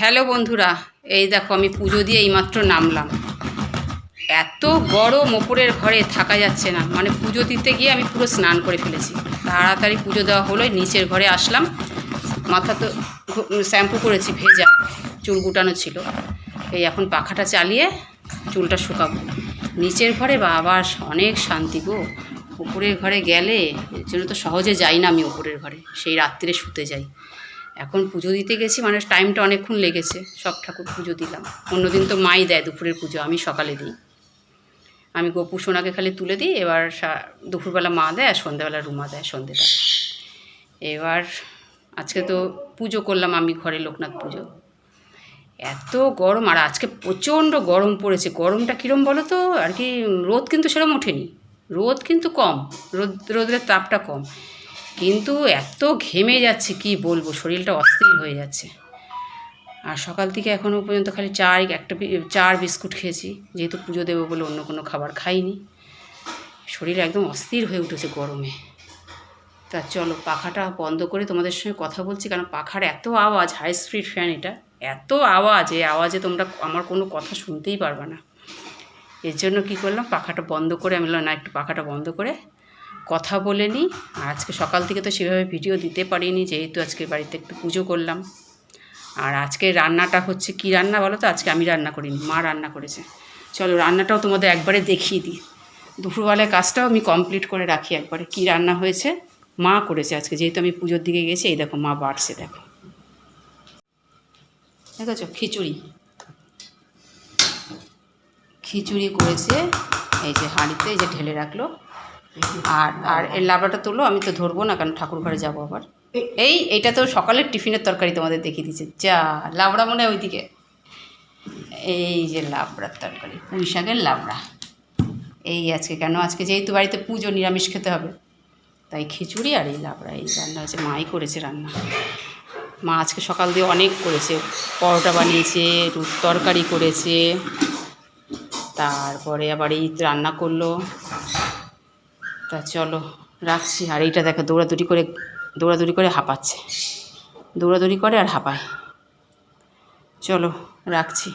Hello বন্ধুরা, এই দেখো আমি পুজো দিয়ে এইমাত্র নামলাম। এত গরম ওপরের ঘরে থাকা যাচ্ছে না মানে পুজো দিতে গিয়ে আমি পুরো স্নান করে ফেলেছি। তাড়াতাড়ি পুজো দেওয়া হলো নিচের ঘরে আসলাম। মাথা তো শ্যাম্পু করেছি, ভেজা, চুল গুটানো ছিল। এই এখন পাখাটা চালিয়ে চুলটা শুকাবো। নিচের ঘরে বাবা, অনেক শান্তি গো। উপরের ঘরে গেলে, এর জন্য তো সহজে যাই না আমি উপরের ঘরে, সেই রাত্রে শুতে যাই। এখন পুজো দিতে গেছি মানে টাইমটা অনেকক্ষণ লেগেছে, সব ঠাকুর পুজো দিলাম। অন্যদিন তো মাই দেয় দুপুরের পুজো, আমি সকালে দিই। আমি গোপু সোনাকে খালি তুলে দিই, এবার দুপুরবেলা মা দেয় আর সন্ধ্যাবেলা রুমা দেয়, সন্ধ্যেটা। এবার আজকে তো পুজো করলাম আমি ঘরে লোকনাথ পুজো। এত গরম, আর আজকে প্রচণ্ড গরম পড়েছে। গরমটা কীরম বলো তো? আর কি রোদ কিন্তু সেরকম ওঠেনি। রোদ কিন্তু কম, রোদ, রোদের তাপটা কম। কিন্তু এত ঘেমে যাচ্ছে, কি বলব? শরীরটা অস্থির হয়ে যাচ্ছে। আর সকাল থেকে এখনও পর্যন্ত খালি চা একটা চার বিস্কুট খেয়েছি। যেহেতু পুজো দেবো বলে অন্য কোনো খাবার খাইনি। শরীর একদম অস্থির হয়ে উঠেছে গরমে। তা চলো, পাখাটা বন্ধ করে তোমাদের সঙ্গে কথা বলছি, কারণ পাখার এত আওয়াজ হাই স্পিড ফ্যান এটা, এত আওয়াজ, এই আওয়াজে তোমরা আমার কোনো কথা শুনতেই পারবে না। এর জন্য কী করলাম, পাখাটা বন্ধ করে আমি না, একটু পাখাটা বন্ধ করে কথা বলে নিই আর আজকে সকাল থেকে তো সেভাবে ভিডিও দিতে পারিনি, যেহেতু আজকে বাড়িতে একটু পুজো করলাম। আর আজকে রান্নাটা হচ্ছে কি রান্না বলো তো? আজকে আমি রান্না করিনি, মা রান্না করেছে। চলো রান্নাটাও তোমাদের একবারে দেখিয়ে দিই। দুপুরবেলায় কাজটাও আমি কমপ্লিট করে রাখি একবারে। কি রান্না হয়েছে? মা করেছে আজকে, যেহেতু আমি পুজোর দিকে গেছি, এই দেখো মা বাড়ছে, দেখো। দেখেছ? খিচুড়ি। খিচুড়ি করেছে, এই যে হাঁড়িতে, এই যে ঢেলে রাখল। আর আর এর লাবড়াটা তুলো, আমি তো ধরবো না, কারণ ঠাকুর ঘরে যাব আবার। এই, এইটা তো সকালের টিফিনের তরকারি তোমাদের দেখিয়ে দিচ্ছে যা লাবড়া মনে হয় ওইদিকে। এই যে লাবড়ার তরকারি, পুঁই শাকের লাবড়া এই আজকে কেন? আজকে যেহেতু বাড়িতে পুজো, নিরামিষ খেতে হবে। তাই খিচুড়ি আর এই লাবড়া এই রান্না হচ্ছে মাই করেছে রান্না। মা আজকে সকাল দিয়ে অনেক করেছে। পরোটা বানিয়েছে, রুট তরকারি করেছে। তারপরে আবার এই রান্না করল। তা চলো, রাখছি। আর এইটা দেখো, দৌড়াদৌড়ি করে দৌড়াদৌড়ি করে হাঁপাচ্ছে। দৌড়াদৌড়ি করে আর হাঁপায়। চলো, রাখছি।